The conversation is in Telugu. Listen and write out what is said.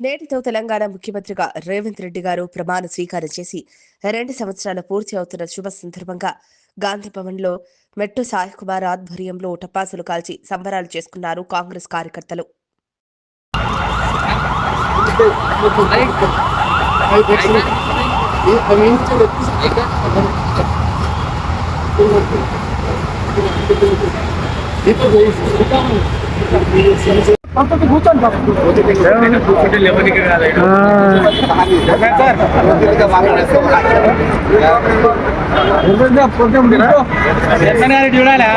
నేటితో తెలంగాణ ముఖ్యమంత్రిగా రేవంత్ రెడ్డి గారు ప్రమాణ స్వీకారం చేసి రెండు సంవత్సరాలు పూర్తి అవుతున్న శుభ సందర్భంగా గాంధీ భవన్లో మెట్టు సాయి కుమార్ ఆధ్వర్యంలో టపాసులు కాల్చి సంబరాలు చేసుకున్నారు కాంగ్రెస్ కార్యకర్తలు. చూడాలా